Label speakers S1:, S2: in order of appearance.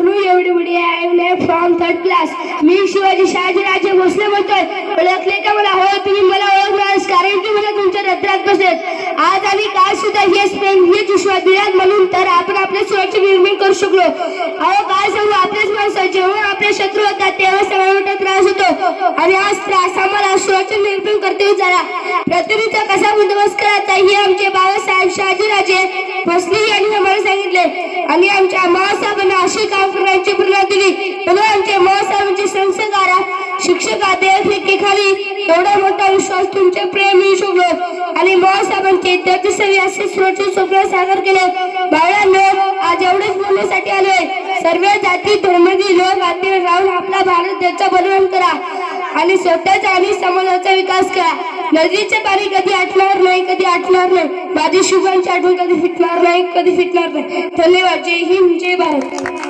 S1: करू एवढी बडी आहे फ्रॉम थर्ड क्लास मी शिवाजी शहाजीराजे भोसले बोलतोय ओळखले का मला? हो तुम्ही मला ओळखणार कारण की मला तुमच्या रत्रात बसेल आज आम्ही काय सुद्धा हेच प्रेम हेच विश्वास दिलात म्हणून तर आपण आपल्या सुरक्षा निर्माण करू शकलो. अहो काय सांगू? आपलेच माणसं जेव्हा आपले शत्रू होतात तेव्हा सगळ्या मोठा त्रास होतो. आणि आज त्रास आम्हाला सुरक्षा निर्माण करते झाला प्रतिनिधीचा कसा बंदोबस्त करायचा हे आमचे बाबासाहेब शहाजीराजे भोसले यांनी आम्हाला सांगितले. आणि आमच्या शिक्षकांची प्रेरणा दिली. मुलांचे आमचे संस्कार शिक्षका देखरेखीखाली एवढा मोठा विश्वास तुमचे प्रेम मिळू शकलो आणि मासाहेबांचे तेजस्वी असे सुरक्षित स्वप्न सादर केले. बाळांनो आज एवढेच बोलण्यासाठी आले सर्व जाती धर्माची लोक आतील राहून आपला भारत देशाचा बलिदान करा. आणि स्वतःचा आणि समाजाचा विकास करा. नदीचे पाणी कधी आटणार नाही कधी आटणार नाही. माझी शुभांची आठवण कधी फिटणार नाही कधी फिटणार नाही. धन्यवाद. जय हिंद जय भारत.